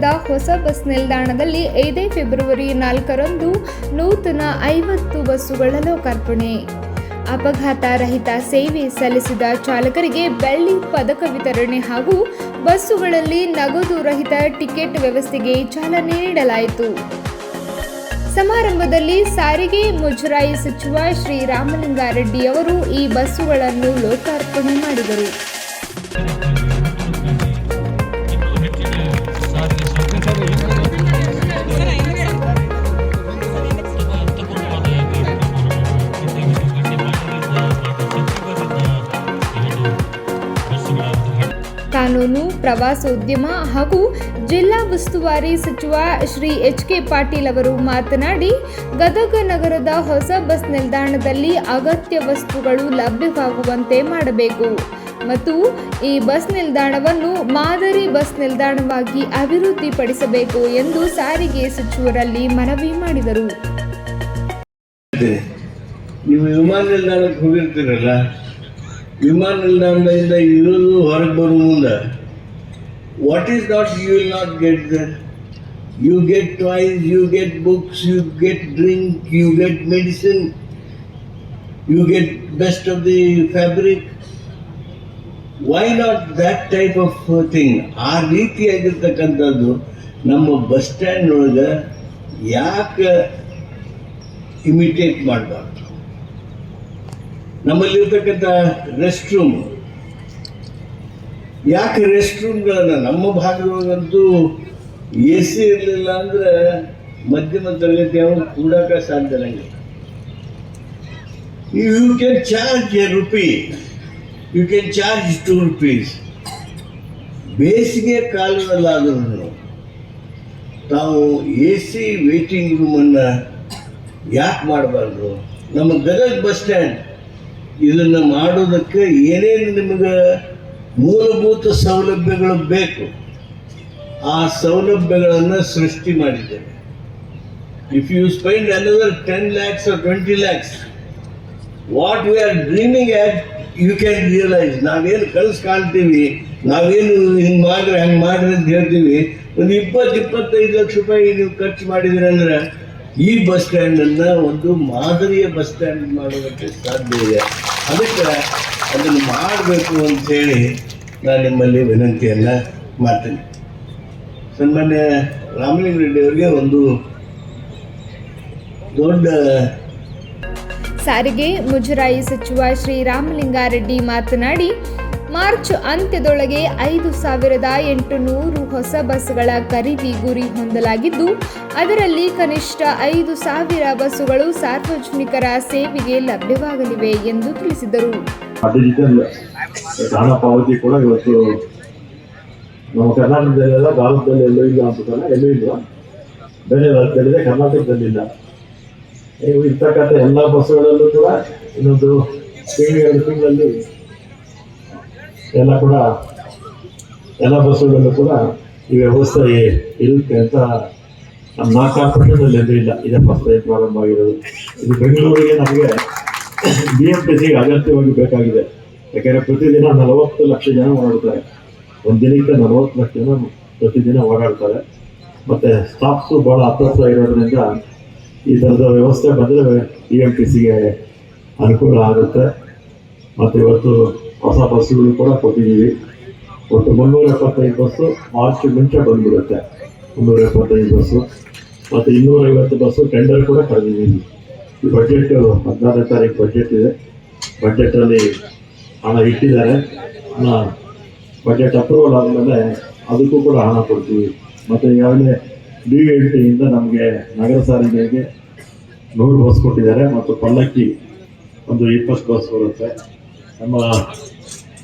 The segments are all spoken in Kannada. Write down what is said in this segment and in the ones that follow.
ನಗರದ ಹೊಸ ಬಸ್ ನಿಲ್ದಾಣದಲ್ಲಿ ಐದೇ ಫೆಬ್ರವರಿ ನಾಲ್ಕರಂದು ನೂತನ ಐವತ್ತು ಬಸ್ಸುಗಳ ಲೋಕಾರ್ಪಣೆ. ಅಪಘಾತ ರಹಿತ ಸೇವೆ ಸಲ್ಲಿಸಿದ ಚಾಲಕರಿಗೆ ಬೆಳ್ಳಿ ಪದಕ ವಿತರಣೆ ಹಾಗೂ ಬಸ್ಸುಗಳಲ್ಲಿ ನಗದು ರಹಿತ ಟಿಕೆಟ್ ವ್ಯವಸ್ಥೆಗೆ ಚಾಲನೆ ನೀಡಲಾಯಿತು. ಸಮಾರಂಭದಲ್ಲಿ ಸಾರಿಗೆ ಮುಜರಾಯಿ ಸಚಿವ ಶ್ರೀ ರಾಮಲಿಂಗಾರೆಡ್ಡಿ ಅವರು ಈ ಬಸ್ಸುಗಳನ್ನು ಲೋಕಾರ್ಪಣೆ ಮಾಡಿದರು. ಕಾನೂನು ಪ್ರವಾಸೋದ್ಯಮ ಹಾಗೂ ಜಿಲ್ಲಾ ಉಸ್ತುವಾರಿ ಸಚಿವ ಶ್ರೀ ಎಚ್ ಕೆ ಪಾಟೀಲ್ ಅವರು ಮಾತನಾಡಿ, ಗದಗ ನಗರದ ಹೊಸ ಬಸ್ ನಿಲ್ದಾಣದಲ್ಲಿ ಅಗತ್ಯ ವಸ್ತುಗಳು ಲಭ್ಯವಾಗುವಂತೆ ಮಾಡಬೇಕು ಮತ್ತು ಈ ಬಸ್ ನಿಲ್ದಾಣವನ್ನು ಮಾದರಿ ಬಸ್ ನಿಲ್ದಾಣವಾಗಿ ಅಭಿವೃದ್ಧಿಪಡಿಸಬೇಕು ಎಂದು ಸಾರಿಗೆ ಸಚಿವರಲ್ಲಿ ಮನವಿ ಮಾಡಿದರು. ನೀವು ವಿಮಾನ ನಿಲ್ದಾಣಕ್ಕೆ ಹೋಗಿರ್ತೀರಲ್ಲ ವಿಮಾನ ನಿಲ್ದಾಣದಿಂದ ಇರೋದು ಹೊರಗೆ ಬರೋ ಮುಂದೆ what is not you will not get the you get toys you get books you get drink you get medicine you get best of the fabric why not that type of thing ಆ ರೀತಿಯಾಗಿರ್ತಕ್ಕಂಥದ್ದು ನಮ್ಮ ಬಸ್ ಸ್ಟ್ಯಾಂಡ್ ಒಳಗೆ ಯಾಕೆ ಇಮಿಟೇಟ್ ಮಾಡಬಾರ್ದು? ನಮ್ಮಲ್ಲಿರ್ತಕ್ಕಂಥ ರೆಸ್ಟ್ ರೂಮ್ ಯಾಕೆ ರೆಸ್ಟ್ ರೂಮ್ಗಳನ್ನು ನಮ್ಮ ಭಾಗದೊಳಗಂತೂ ಎ ಸಿ ಇರಲಿಲ್ಲ ಅಂದ್ರೆ ಮಧ್ಯಮ ತರಗತಿ ಅವರು ಕೂಡಕ್ಕೆ ಸಾಧ್ಯ ನನಗೆ you can charge a rupee you can charge two rupees ಬೇಸಿಗೆ ಕಾಲದಲ್ಲಾದರೂ ತಾವು ಎ ಸಿ ವೇಟಿಂಗ್ ರೂಮನ್ನು ಯಾಕೆ ಮಾಡಬಾರ್ದು? ನಮ್ಮ ಗದಗ ಬಸ್ ಸ್ಟ್ಯಾಂಡ್ ಇದನ್ನು ಮಾಡೋದಕ್ಕೆ ಏನೇನು ನಿಮಗೆ ಮೂಲಭೂತ ಸೌಲಭ್ಯಗಳು ಬೇಕು? ಆ ಸೌಲಭ್ಯಗಳನ್ನು ಸೃಷ್ಟಿ ಮಾಡಿದ್ದೇವೆ if you spend another ten lakhs twenty lakhs what we are dreaming at you can realise ನಾವೇನು ಕನಸು ಕಾಣ್ತೀವಿ ನಾವೇನು ಹಿಂಗೆ ಮಾಡ್ರಿ ಹಂಗೆ ಮಾಡ್ರಿ ಅಂತ ಹೇಳ್ತೀವಿ. ಒಂದು ಇಪ್ಪತ್ತು, ಇಪ್ಪತ್ತೈದು ಲಕ್ಷ ರೂಪಾಯಿ ನೀವು ಖರ್ಚು ಮಾಡಿದ್ರಿ ಅಂದ್ರೆ ಈ ಬಸ್ ಸ್ಟ್ಯಾಂಡನ್ನು ಒಂದು ಮಾದರಿಯ ಬಸ್ ಸ್ಟ್ಯಾಂಡ್ ಮಾಡೋದಕ್ಕೆ ಸಾಧ್ಯ ಇದೆ. ಅದಕ್ಕೆ ಅದನ್ನು ಮಾಡಬೇಕು ಅಂಥೇಳಿ ನಾನು ನಿಮ್ಮಲ್ಲಿ ವಿನಂತಿಯನ್ನು ಮಾಡ್ತೀನಿ. ಸನ್ಮಾನ್ಯ ರಾಮಲಿಂಗ ರೆಡ್ಡಿ ಅವರಿಗೆ ಒಂದು ದೊಡ್ಡ ಸಾರಿಗೆ ಮುಜರಾಯಿ ಸಚಿವ ಶ್ರೀ ರಾಮಲಿಂಗಾರೆಡ್ಡಿ ಮಾತನಾಡಿ ಮಾರ್ಚ್ ಅಂತ್ಯದೊಳಗೆ ಐದು ಸಾವಿರದ ಎಂಟುನೂರು ಹೊಸ ಬಸ್ಗಳ ಖರೀದಿ ಗುರಿ ಹೊಂದಲಾಗಿದ್ದು, ಅದರಲ್ಲಿ ಕನಿಷ್ಠ ಐದು ಸಾವಿರ ಬಸ್ಸುಗಳು ಸಾರ್ವಜನಿಕರ ಸೇವೆಗೆ ಲಭ್ಯವಾಗಲಿವೆ ಎಂದು ತಿಳಿಸಿದರು. ಡಿಜಿಟಲ್ ಹಣ ಪಾವತಿ ಕೂಡ ಇವತ್ತು ನಮ್ಮ ಕರ್ನಾಟಕದಲ್ಲೆಲ್ಲ ಭಾರತದಲ್ಲಿ ಎಲ್ಲೂ ಇಲ್ಲ ಅನ್ಸುತ್ತಲ್ಲ ಎಲ್ಲೂ ಇಲ್ಲ. ಬೇರೆ ರಾಜ್ಯದಲ್ಲಿದೆ, ಕರ್ನಾಟಕದಲ್ಲಿಲ್ಲ. ಇರ್ತಕ್ಕಂಥ ಎಲ್ಲ ಬಸ್ಸುಗಳಲ್ಲೂ ಕೂಡ ಇನ್ನೊಂದು ತಿಂಗಳಲ್ಲಿ ಎಲ್ಲ ಕೂಡ, ಎಲ್ಲ ಬಸ್ಸುಗಳಲ್ಲೂ ಕೂಡ ಈ ವ್ಯವಸ್ಥೆ ಇರುತ್ತೆ ಅಂತ ನಮ್ಮ ನಾಲ್ಕಾರು ಪಟ್ಟಣದಲ್ಲಿ ಎಲ್ಲೂ ಇಲ್ಲ, ಇದೇ ಫಸ್ಟ್ ಟೈಮ್ ಪ್ರಾರಂಭ ಆಗಿರೋದು. ಇದು ಬೆಂಗಳೂರಿಗೆ ನಮಗೆ ಬಿ ಎಂ ಟಿ ಸಿಗೆ ಅಗತ್ಯವಾಗಿ ಬೇಕಾಗಿದೆ. ಯಾಕೆಂದರೆ ಪ್ರತಿದಿನ ನಲವತ್ತು ಲಕ್ಷ ಜನ ಓಡಾಡ್ತಾರೆ. ಒಂದು ದಿನಕ್ಕೆ ನಲವತ್ತು ಲಕ್ಷ ಜನ ಪ್ರತಿದಿನ ಓಡಾಡ್ತಾರೆ. ಮತ್ತು ಸ್ಟಾಫ್ಸು ಭಾಳ ಹತ್ತಿರ ಇರೋದ್ರಿಂದ ಈ ಥರದ ವ್ಯವಸ್ಥೆ ಬಂದರೆ ಬಿ ಎಂ ಟಿ ಸಿಗೆ ಅನುಕೂಲ ಆಗುತ್ತೆ. ಮತ್ತು ಇವತ್ತು ಹೊಸ ಬಸ್ಸುಗಳು ಕೂಡ ಕೊಟ್ಟಿದ್ದೀವಿ. ಒಟ್ಟು ಮುನ್ನೂರ ಎಪ್ಪತ್ತೈದು ಬಸ್ಸು ಮಾರ್ಚ್ ಮುಂಚೆ ಬಂದ್ಬಿಡುತ್ತೆ. ಮುನ್ನೂರ ಎಪ್ಪತ್ತೈದು ಬಸ್ಸು. ಮತ್ತು ಇನ್ನೂರೈವತ್ತು ಬಸ್ಸು ಟೆಂಡರ್ ಕೂಡ ಕರೆದಿದ್ದೀವಿ. ಈ ಬಜೆಟ್ ಹದಿನಾರನೇ ತಾರೀಕು ಬಜೆಟ್ ಇದೆ. ಬಜೆಟಲ್ಲಿ ಹಣ ಇಟ್ಟಿದ್ದಾರೆ. ಬಜೆಟ್ ಅಪ್ರೂವಲ್ ಆದಮೇಲೆ ಅದಕ್ಕೂ ಕೂಡ ಹಣ ಕೊಡ್ತೀವಿ. ಮತ್ತು ಈಗಾಗಲೇ ಡಿ ಎಲ್ ಟಿಯಿಂದ ನಮಗೆ ನಗರ ಸಾರಿಗೆಗೆ ನೂರು ಬಸ್ ಕೊಟ್ಟಿದ್ದಾರೆ. ಮತ್ತು ಪಲ್ಲಕ್ಕಿ ಒಂದು ಇಪ್ಪತ್ತು ಬಸ್ ಬರುತ್ತೆ. ನಮ್ಮ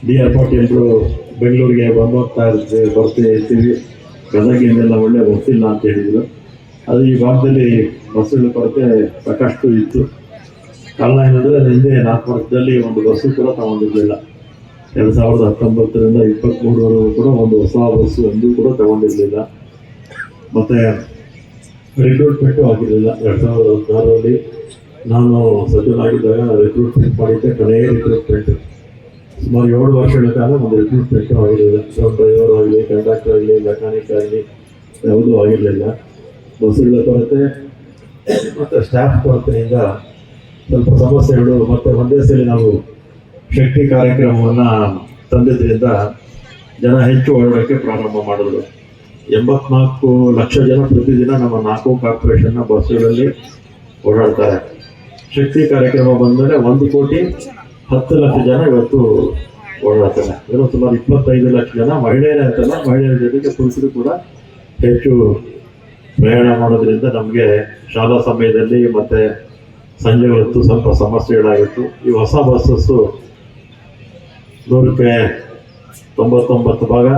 ಡಿ ಆರ್ ಪಾಟೀಲ್ರು ಬೆಂಗಳೂರಿಗೆ ಬಂದು ಹೋಗ್ತಾ ಇರ್ತೀವಿ ಬರ್ತಾ ಇರ್ತೀವಿ ಗದಗಿಂದೆಲ್ಲ ಒಳ್ಳೆ ಬರ್ತಿಲ್ಲ ಅಂತ ಹೇಳಿದರು. ಅದು ಈ ಭಾಗದಲ್ಲಿ ಬಸ್ಸುಗಳ ಕೊರತೆ ಸಾಕಷ್ಟು ಇತ್ತು. ಕಾರಣ ಏನಂದರೆ, ಹಿಂದೆ ನಾಲ್ಕು ವರ್ಷದಲ್ಲಿ ಒಂದು ಬಸ್ಸು ಕೂಡ ತಗೊಂಡಿರಲಿಲ್ಲ. ಎರಡು ಸಾವಿರದ ಹತ್ತೊಂಬತ್ತರಿಂದ ಇಪ್ಪತ್ತ್ಮೂರವರೆಗೂ ಕೂಡ ಒಂದು ಹೊಸ ಬಸ್ಸು ಒಂದೂ ಕೂಡ ತಗೊಂಡಿರಲಿಲ್ಲ. ಮತ್ತು ರಿಕ್ರೂಟ್ಮೆಂಟು ಆಗಿರಲಿಲ್ಲ. ಎರಡು ಸಾವಿರದ ಹದಿನಾರರಲ್ಲಿ ನಾನು ಸಚಿವನಾಗಿದ್ದಾಗ ರಿಕ್ರೂಟ್ಮೆಂಟ್ ಮಾಡಿದ್ದೆ ಕೊನೆಯ ರಿಕ್ರೂಟ್ಮೆಂಟ್ ಸುಮಾರು ಏಳು ವರ್ಷಗಳ ಕಾಲ ಒಂದು ರಿಕ್ರೂಟ್ಮೆಂಟ್ ಆಗಿರಲಿಲ್ಲ ಡ್ರೈವರ್ ಆಗಲಿ ಕಂಡಕ್ಟರ್ ಆಗಲಿ ಮೆಕ್ಯಾನಿಕ್ ಆಗಲಿ ಯಾವುದೂ ಆಗಿರಲಿಲ್ಲ ಬಸ್ಸುಗಳ ಕೊರತೆ ಮತ್ತು ಸ್ಟಾಫ್ ಕೊರತೆಯಿಂದ ಸ್ವಲ್ಪ ಸಮಸ್ಯೆಗಳು ಮತ್ತು ಒಂದೇ ಸಲ ನಾವು ಶಕ್ತಿ ಕಾರ್ಯಕ್ರಮವನ್ನು ತಂದಿದ್ದರಿಂದ ಜನ ಹೆಚ್ಚು ಓಡಾಡೋಕ್ಕೆ ಪ್ರಾರಂಭ ಮಾಡಿದ್ರು ಎಂಬತ್ನಾಲ್ಕು ಲಕ್ಷ ಜನ ಪ್ರತಿದಿನ ನಮ್ಮ ನಾಲ್ಕು ಕಾರ್ಪೊರೇಷನ್ನ ಬಸ್ಸುಗಳಲ್ಲಿ ಓಡಾಡ್ತಾರೆ. ಶಕ್ತಿ ಕಾರ್ಯಕ್ರಮ ಬಂದಮೇಲೆ ಒಂದು ಕೋಟಿ ಹತ್ತು ಲಕ್ಷ ಜನ ಇವತ್ತು ಓಡಾಡ್ತಾರೆ. ಇನ್ನು ಸುಮಾರು ಇಪ್ಪತ್ತೈದು ಲಕ್ಷ ಜನ ಮಹಿಳೆಯರೇ ಅಂತಲ್ಲ, ಮಹಿಳೆಯರ ಜೊತೆಗೆ ಪುರುಷರು ಕೂಡ ಹೆಚ್ಚು ಪ್ರಯಾಣ ಮಾಡೋದ್ರಿಂದ ನಮಗೆ ಶಾಲಾ ಸಮಯದಲ್ಲಿ ಮತ್ತು ಸಂಜೆ ಹೊತ್ತು ಸ್ವಲ್ಪ ಸಮಸ್ಯೆಗಳಾಗಿತ್ತು. ಈ ಹೊಸ ಬಸ್ಸಸ್ಸು ನೂರಕ್ಕೆ ತೊಂಬತ್ತೊಂಬತ್ತು ಭಾಗ.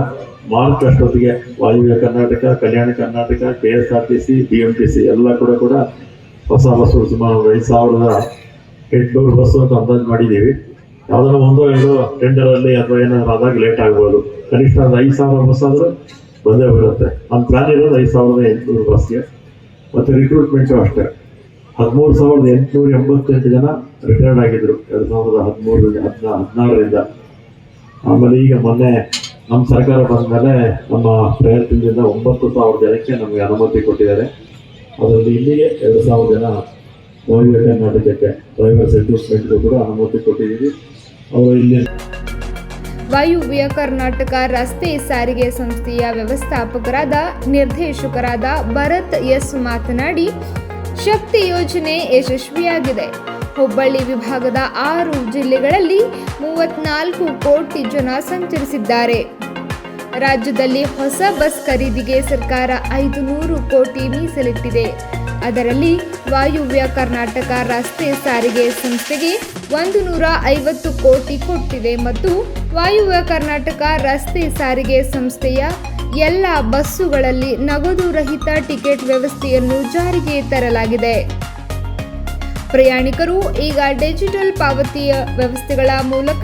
ಮಾರ್ಚ್ ಅಷ್ಟೊತ್ತಿಗೆ ವಾಯುವ್ಯ Karnataka, Kalyana Karnataka, K S R T C, B M T C ಎಲ್ಲ ಕೂಡ ಕೂಡ ಹೊಸ ಬಸ್ಸು ಸುಮಾರು ಐದು ಸಾವಿರದ ಎಂಟುನೂರು ಬಸ್ಸು ಅಂತ ಅಂದಾಜು ಮಾಡಿದ್ದೀವಿ. ಯಾವ್ದಾರು ಒಂದೋ ಎರಡೋ ಟೆಂಡರಲ್ಲಿ ಅಥವಾ ಏನಾದ್ರು ಆದಾಗ ಲೇಟ್ ಆಗ್ಬೋದು. ಕನಿಷ್ಠ ಒಂದು ಐದು ಸಾವಿರ ಬಸ್ ಆದರೂ ಬಂದೇ ಬರುತ್ತೆ ನಮ್ಮ ಪ್ಲಾನ್ ಇರೋದು ಐದು ಸಾವಿರದ ಎಂಟುನೂರು ಬಸ್ಗೆ ಮತ್ತು ರಿಕ್ರೂಟ್ಮೆಂಟು ಅಷ್ಟೇ. ಹದಿಮೂರು ಸಾವಿರದ ಎಂಟುನೂರ ಎಂಬತ್ತೆಂಟು ಜನ ರಿಟೈರ್ಡ್ ಆಗಿದ್ರು. ಎರಡು ಸಾವಿರದ ಹದಿಮೂರರಿಂದ ಹದಿನಾ, ಹದಿನಾರರಿಂದ. ಆಮೇಲೆ ಈಗ ಮೊನ್ನೆ ನಮ್ಮ ಸರ್ಕಾರ ಬಂದ ಮೇಲೆ ನಮ್ಮ ಪ್ರಯತ್ನದಿಂದ ಒಂಬತ್ತು ಸಾವಿರ ಜನಕ್ಕೆ ನಮಗೆ ಅನುಮತಿ ಕೊಟ್ಟಿದ್ದಾರೆ. ಅದರಲ್ಲಿ ಇಲ್ಲಿಗೆ ಎರಡು ಸಾವಿರ ಜನ ಕೂಡ ಅನುಮತಿ ಕೊಟ್ಟಿದ್ದೀವಿ. ಅವರು ಇಲ್ಲಿ ವಾಯುವ್ಯ ಕರ್ನಾಟಕ ರಸ್ತೆ ಸಾರಿಗೆ ಸಂಸ್ಥೆಯ ವ್ಯವಸ್ಥಾಪಕರಾದ ನಿರ್ದೇಶಕರಾದ ಭರತ್ ಎಸ್ ಮಾತನಾಡಿ, ಶಕ್ತಿ ಯೋಜನೆ ಯಶಸ್ವಿಯಾಗಿದೆ. ಹುಬ್ಬಳ್ಳಿ ವಿಭಾಗದ ಆರು ಜಿಲ್ಲೆಗಳಲ್ಲಿ ಮೂವತ್ನಾಲ್ಕು ಕೋಟಿ ಜನ ಸಂಚರಿಸಿದ್ದಾರೆ. ರಾಜ್ಯದಲ್ಲಿ ಹೊಸ ಬಸ್ ಖರೀದಿಗೆ ಸರ್ಕಾರ ಐದು ನೂರು ಕೋಟಿ ಮೀಸಲಿಟ್ಟಿದೆ. ಅದರಲ್ಲಿ ವಾಯುವ್ಯ ಕರ್ನಾಟಕ ರಸ್ತೆ ಸಾರಿಗೆ ಸಂಸ್ಥೆಗೆ ಒಂದು ನೂರ ಐವತ್ತು ಕೋಟಿ ಕೊಟ್ಟಿದೆ ಮತ್ತು ವಾಯುವ್ಯ ಕರ್ನಾಟಕ ರಸ್ತೆ ಸಾರಿಗೆ ಸಂಸ್ಥೆಯ ಎಲ್ಲ ಬಸ್ಸುಗಳಲ್ಲಿ ನಗದು ರಹಿತ ಟಿಕೆಟ್ ವ್ಯವಸ್ಥೆಯನ್ನು ಜಾರಿಗೆ ತರಲಾಗಿದೆ. ಪ್ರಯಾಣಿಕರು ಈಗ ಡಿಜಿಟಲ್ ಪಾವತಿಯ ವ್ಯವಸ್ಥೆಗಳ ಮೂಲಕ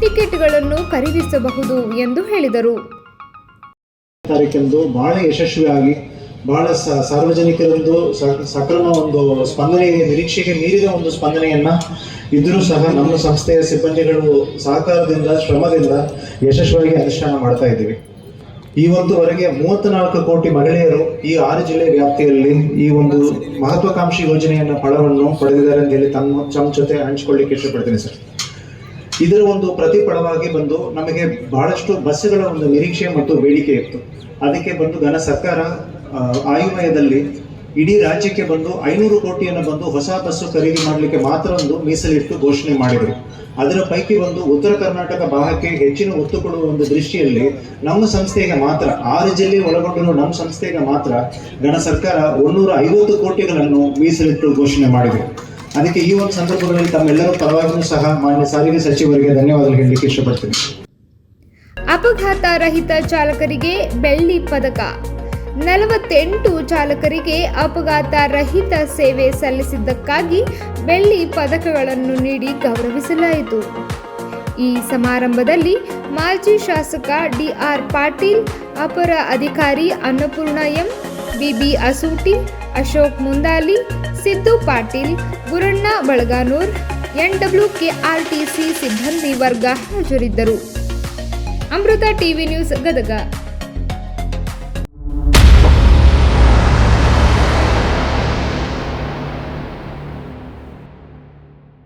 ಟಿಕೆಟ್ಗಳನ್ನು ಖರೀದಿಸಬಹುದು ಎಂದು ಹೇಳಿದರು. ಬಹಳ ಸಾರ್ವಜನಿಕರೊಂದು ಸಕ್ರಮ ಒಂದು ಸ್ಪಂದನೆ, ನಿರೀಕ್ಷೆಗೆ ಮೀರಿದ ಒಂದು ಸ್ಪಂದನೆಯನ್ನ ಇದ್ರೂ ಸಹ ನಮ್ಮ ಸಂಸ್ಥೆಯ ಸಿಬ್ಬಂದಿಗಳು ಸಹಕಾರದಿಂದ, ಶ್ರಮದಿಂದ ಯಶಸ್ವಿಯಾಗಿ ಅನುಷ್ಠಾನ ಮಾಡ್ತಾ ಇದ್ದೀವಿ. ಈ ಒಂದುವರೆಗೆ ಮೂವತ್ತ್ನಾಲ್ಕು ಕೋಟಿ ಮಹಿಳೆಯರು ಈ ಆರು ಜಿಲ್ಲೆ ವ್ಯಾಪ್ತಿಯಲ್ಲಿ ಈ ಒಂದು ಮಹತ್ವಾಕಾಂಕ್ಷಿ ಯೋಜನೆಯನ್ನ ಫಲವನ್ನು ಪಡೆದಿದ್ದಾರೆ ಅಂತ ಹೇಳಿ ತಮ್ಮ ತಮ್ಮ ಜೊತೆ ಹಂಚಿಕೊಳ್ಳಿಕ್ಕೆ ಇಷ್ಟಪಡ್ತೀನಿ ಸರ್. ಇದರ ಒಂದು ಪ್ರತಿಫಲವಾಗಿ ಬಂದು ನಮಗೆ ಬಹಳಷ್ಟು ಬಸ್ಸುಗಳ ಒಂದು ನಿರೀಕ್ಷೆ ಮತ್ತು ಬೇಡಿಕೆ ಇತ್ತು. ಅದಕ್ಕೆ ಬಂದು ಘನ ಸರ್ಕಾರ ಆ, ಆಯವ್ಯಯದಲ್ಲಿ ಇಡೀ ರಾಜ್ಯಕ್ಕೆ ಬಂದು ಐನೂರು ಕೋಟಿಯನ್ನು ಬಂದು ಹೊಸ ಬಸ್ಸು ಖರೀದಿ ಮಾಡಲಿಕ್ಕೆ ಮಾತ್ರ ಒಂದು ಮೀಸಲಿಟ್ಟು ಘೋಷಣೆ ಮಾಡಿದರು. ಅದರ ಪೈಕಿ ಒಂದು ಉತ್ತರ ಕರ್ನಾಟಕ ಭಾಗಕ್ಕೆ ಹೆಚ್ಚಿನ ಒತ್ತು ಕೊಡುವ ಒಂದು ದೃಷ್ಟಿಯಲ್ಲಿ ನಮ್ಮ ಸಂಸ್ಥೆಗೆ ಮಾತ್ರ ಆರು ಜಿಲ್ಲೆ ಒಳಗೊಂಡಿರುವ ನಮ್ಮ ಸಂಸ್ಥೆಗೆ ಮಾತ್ರ ಗಣ ಸರ್ಕಾರ ಒಂದೂರ ಐವತ್ತು ಕೋಟಿಗಳನ್ನು ಮೀಸಲಿಟ್ಟು ಘೋಷಣೆ ಮಾಡಿದೆ. ಅದಕ್ಕೆ ಈ ಒಂದು ಸಂದರ್ಭದಲ್ಲಿ ತಮ್ಮೆಲ್ಲರ ಪರವಾಗಿಯೂ ಸಹ ಮಾನ್ಯ ಸಾರಿಗೆ ಸಚಿವರಿಗೆ ಧನ್ಯವಾದಗಳು ಹೇಳಲಿಕ್ಕೆ ಇಷ್ಟಪಡ್ತೀನಿ. ಅಪಘಾತ ರಹಿತ ಚಾಲಕರಿಗೆ ಬೆಳ್ಳಿ ಪದಕ. ನಲವತ್ತೆಂಟು ಚಾಲಕರಿಗೆ ಅಪಘಾತ ರಹಿತ ಸೇವೆ ಸಲ್ಲಿಸಿದ್ದಕ್ಕಾಗಿ ಬೆಳ್ಳಿ ಪದಕಗಳನ್ನು ನೀಡಿ ಗೌರವಿಸಲಾಯಿತು. ಈ ಸಮಾರಂಭದಲ್ಲಿ ಮಾಜಿ ಶಾಸಕ ಡಿಆರ್ ಪಾಟೀಲ್, ಅಪರ ಅಧಿಕಾರಿ Annapurna M, BB Asooti, Ashok Mundali, Siddu Patil, Guranna Balaganur NW KRTC ಸಿಬ್ಬಂದಿ ವರ್ಗ ಹಾಜರಿದ್ದರು. Amrutha TV news Gadag.